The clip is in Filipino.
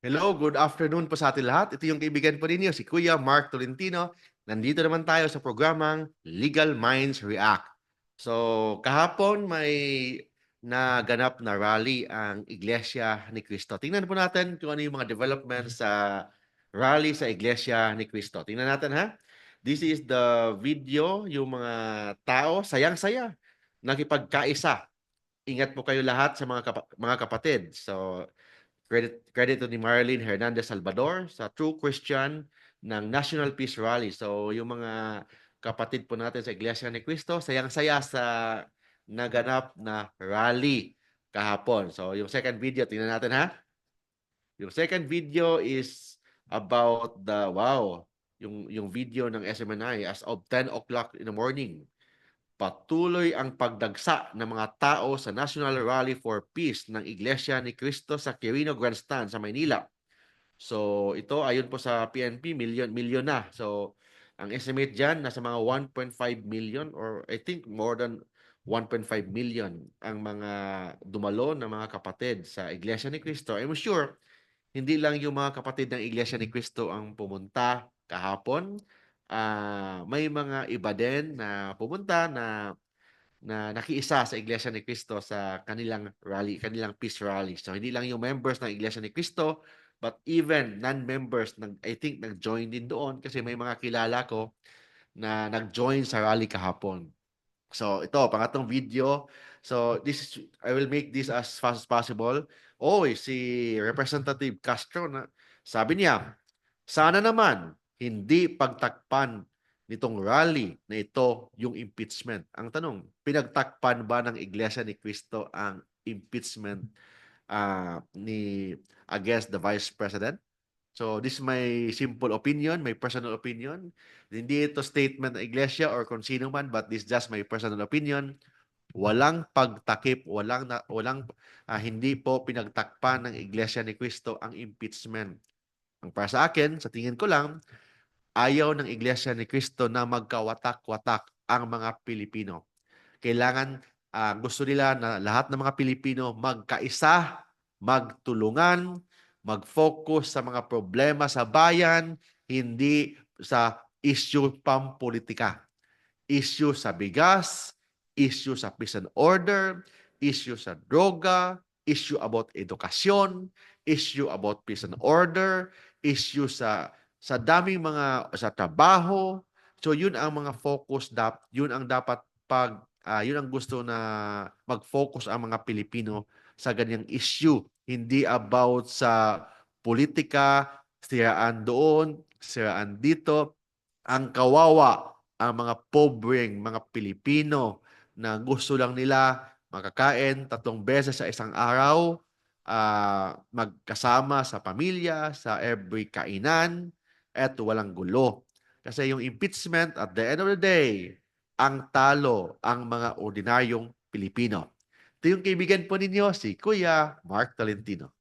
Hello, good afternoon po sa atin lahat. Ito yung kaibigan po ninyo, si Kuya Mark Tolentino. Nandito naman tayo sa programang Legal Minds React. So, kahapon may naganap na rally ang Iglesia ni Cristo. Tingnan po natin kung ano yung mga developments sa rally sa Iglesia ni Cristo. Tingnan natin ha. This is the video, yung mga tao, sayang-saya, nakipagkaisa. Ingat po kayo lahat sa mga, kapa- mga kapatid. So, credit credit to ni Marilyn Hernandez Salvador sa True Christian ng National Peace Rally. So yung mga kapatid po natin sa Iglesia ni Cristo, sayang-saya sa naganap na rally kahapon. So yung second video, tingnan natin ha. Yung second video is about the wow, yung yung video ng SMNI as of 10 o'clock in the morning. Patuloy ang pagdagsa ng mga tao sa National Rally for Peace ng Iglesia ni Cristo sa Quirino Grandstand sa Maynila. So ito ayon po sa PNP million million na. So ang estimate diyan nasa mga 1.5 million or I think more than 1.5 million ang mga dumalo na mga kapatid sa Iglesia ni Cristo. I'm sure hindi lang yung mga kapatid ng Iglesia ni Cristo ang pumunta kahapon. Ah, may mga iba din na pumunta na na nakiisa sa Iglesia ni Cristo sa kanilang rally, kanilang peace rally. So hindi lang yung members ng Iglesia ni Cristo, but even non-members nag I think nag-join din doon kasi may mga kilala ko na nag-join sa rally kahapon. So ito, pangatong video. So this is I will make this as fast as possible. Oh, si Representative Castro na sabi niya, sana naman hindi pagtakpan nitong rally na ito yung impeachment. Ang tanong, pinagtakpan ba ng Iglesia ni Cristo ang impeachment ah, ni against the Vice President? So this is my simple opinion, my personal opinion. Hindi ito statement ng Iglesia or kung sino man, but this is just my personal opinion. Walang pagtakip, walang na, walang ah, hindi po pinagtakpan ng Iglesia ni Cristo ang impeachment. Ang para sa akin, sa tingin ko lang, ayaw ng Iglesia ni Cristo na magkawatak-watak ang mga Pilipino. Kailangan, ah, gusto nila na lahat ng mga Pilipino magkaisa, magtulungan, mag-focus sa mga problema sa bayan, hindi sa issue pampolitika. Issue sa bigas, issue sa peace and order, issue sa droga, issue about edukasyon, issue about peace and order, issue sa sa daming mga sa trabaho. So yun ang mga focus dap, yun ang dapat pag ah, yun ang gusto na mag-focus ang mga Pilipino sa ganyang issue, hindi about sa politika, siraan doon, siraan dito. Ang kawawa ang mga pobreng mga Pilipino na gusto lang nila makakain tatlong beses sa isang araw, ah, magkasama sa pamilya, sa every kainan, at walang gulo. Kasi yung impeachment, at the end of the day, ang talo ang mga ordinaryong Pilipino. Ito yung kaibigan po ninyo, si Kuya Mark Talentino.